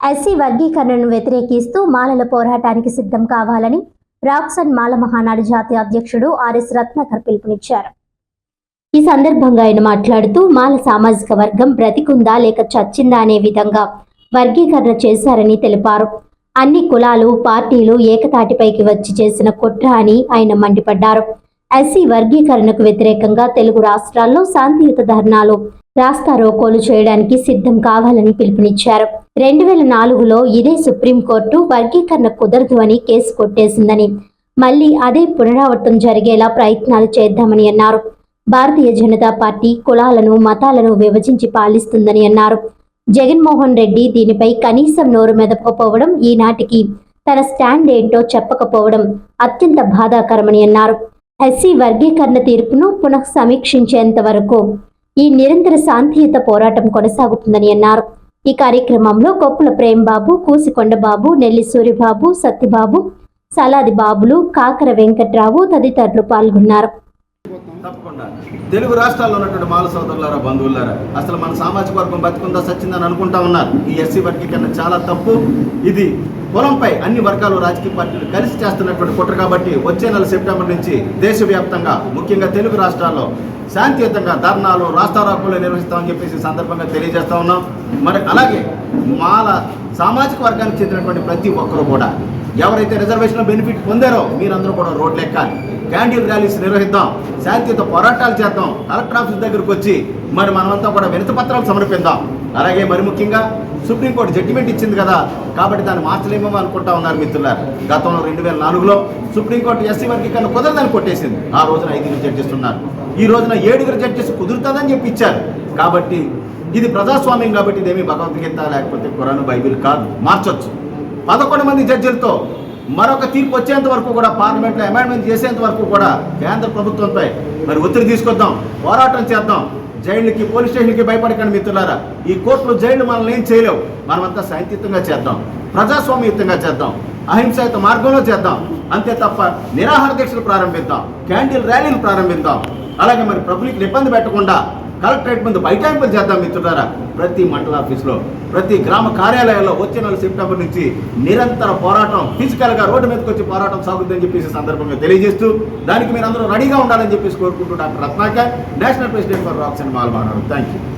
SC వర్గీకరణను వ్యతిరేకిస్తూ మాలల పోరాటానికి సిద్ధం కావాలని రాక్సన్ మాల మహానాడు జాతీయ అధ్యక్షుడు ఆర్ఎస్ రత్నాకర్ పిలుపునిచ్చారు. ఈ సందర్భంగా ఆయన మాట్లాడుతూ మాల సామాజిక వర్గం బ్రతికుందా లేక చచ్చిందా అనే విధంగా వర్గీకరణ చేశారని తెలిపారు. అన్ని కులాలు పార్టీలు ఏకతాటిపైకి వచ్చి చేసిన కుట్ర అని ఆయన మండిపడ్డారు. ఎస్సీ వర్గీకరణకు వ్యతిరేకంగా తెలుగు రాష్ట్రాల్లో శాంతియుత ధర్నాలు రాస్తా రోకోలు చేయడానికి సిద్ధం కావాలని పిలుపునిచ్చారు. రెండు వేల నాలుగులో ఇదే సుప్రీంకోర్టు వర్గీకరణ కుదరదు అని కేసు కొట్టేసిందని మళ్ళీ అదే పునరావృతం జరిగేలా ప్రయత్నాలు చేద్దామని అన్నారు. భారతీయ జనతా పార్టీ కులాలను మతాలను విభజించి పాలిస్తుందని అన్నారు. జగన్మోహన్ రెడ్డి దీనిపై కనీసం నోరు మెదపకపోవడం ఈనాటికి తన స్టాండ్ ఏంటో చెప్పకపోవడం అత్యంత బాధాకరమని అన్నారు. ఎస్సీ వర్గీకరణ తీర్పును పునః సమీక్షించేంత వరకు ఈ నిరంతర శాంతియుత పోరాటం కొనసాగుతుందని అన్నారు. ఈ కార్యక్రమంలో కొప్పుల ప్రేమ్బాబు కూసికొండబాబు నెల్లి సూరిబాబు సత్యబాబు సలాది బాబులు కాకర వెంకట్రావు తదితరులు పాల్గొన్నారు. తప్పకుండా. తెలుగు రాష్ట్రాల్లో ఉన్నటువంటి మాల సోదరులారా బంధువులారా అసలు మన సామాజిక వర్గం బతుకుందా సచ్చిందని అనుకుంటా ఉన్నారు. ఈ ఎస్సీ వర్గీకరణ చాలా తప్పు. ఇది పొలంపై అన్ని వర్గాలు రాజకీయ పార్టీలు కలిసి చేస్తున్నటువంటి కుట్ర కాబట్టి వచ్చే నెల సెప్టెంబర్ నుంచి దేశవ్యాప్తంగా ముఖ్యంగా తెలుగు రాష్ట్రాల్లో శాంతియుతంగా ధర్నాలు రాస్తారాకులు నిర్వహిస్తామని చెప్పేసి సందర్భంగా తెలియజేస్తా ఉన్నాం. మరి అలాగే మాల సామాజిక వర్గానికి చెందినటువంటి ప్రతి ఒక్కరూ కూడా ఎవరైతే రిజర్వేషన్ బెనిఫిట్ పొందారో మీరందరూ కూడా రోడ్లు ఎక్కాలి. క్యాండిల్ ర్యాలీస్ నిర్వహిద్దాం. శాంతియుత పోరాటాలు చేద్దాం. కలెక్టర్ ఆఫీస్ దగ్గరకు వచ్చి మరి మనమంతా కూడా వినతి పత్రాలు సమర్పిద్దాం. అలాగే మరి ముఖ్యంగా సుప్రీంకోర్టు జడ్జిమెంట్ ఇచ్చింది కదా కాబట్టి దాన్ని మార్చలేమో అనుకుంటా ఉన్నారు మిత్రులారు. గతంలో రెండు వేల నాలుగులో సుప్రీంకోర్టు ఎస్సీ వర్గీకరణ కుదరదని కొట్టేసింది. ఆ రోజున ఐదుగురు జడ్జెస్ ఉన్నారు. ఈ రోజున ఏడుగురు జడ్జెస్ కుదురుతుందని చెప్పి ఇచ్చారు. కాబట్టి ఇది ప్రజాస్వామ్యం కాబట్టి ఇదేమి భగవద్గీత లేకపోతే కురాను బైబిల్ కాదు. మార్చొచ్చు. పదకొండు మంది జడ్జిలతో మరొక తీర్పు వచ్చేంత వరకు కూడా పార్లమెంట్లో అమెండ్మెంట్ చేసేంత వరకు కూడా కేంద్ర ప్రభుత్వంపై మరి ఒత్తిడి తీసుకొద్దాం పోరాటం చేద్దాం. జైళ్ళకి పోలీస్ స్టేషన్కి భయపడకండి మిత్రులారా. ఈ కోర్టులు జైళ్ళు మనల్ని ఏం చేయలేవు. మనమంతా శాంతియుతంగా చేద్దాం. ప్రజాస్వామ్యయుతంగా చేద్దాం. అహింసాయుత మార్గంలో చేద్దాం. అంతే తప్ప నిరాహార దీక్షలు ప్రారంభిద్దాం. క్యాండిల్ ర్యాలీలు ప్రారంభిద్దాం. అలాగే మరి ప్రభుత్వం ఇబ్బంది పెట్టకుండా కలెక్టరేట్ ముందు బైఠాయింపులు చేద్దాం మిత్రులారా. ప్రతి మండల ఆఫీస్లో ప్రతి గ్రామ కార్యాలయాల్లో వచ్చే నెల సెప్టెంబర్ నుంచి నిరంతర పోరాటం ఫిజికల్గా రోడ్డు మీదకి వచ్చి పోరాటం సాగుతుందని చెప్పేసి సందర్భంగా తెలియజేస్తూ దానికి మీరు అందరూ రెడీగా ఉండాలని చెప్పేసి కోరుకుంటూ doctor Ratnakar national president for rocks and mall thank you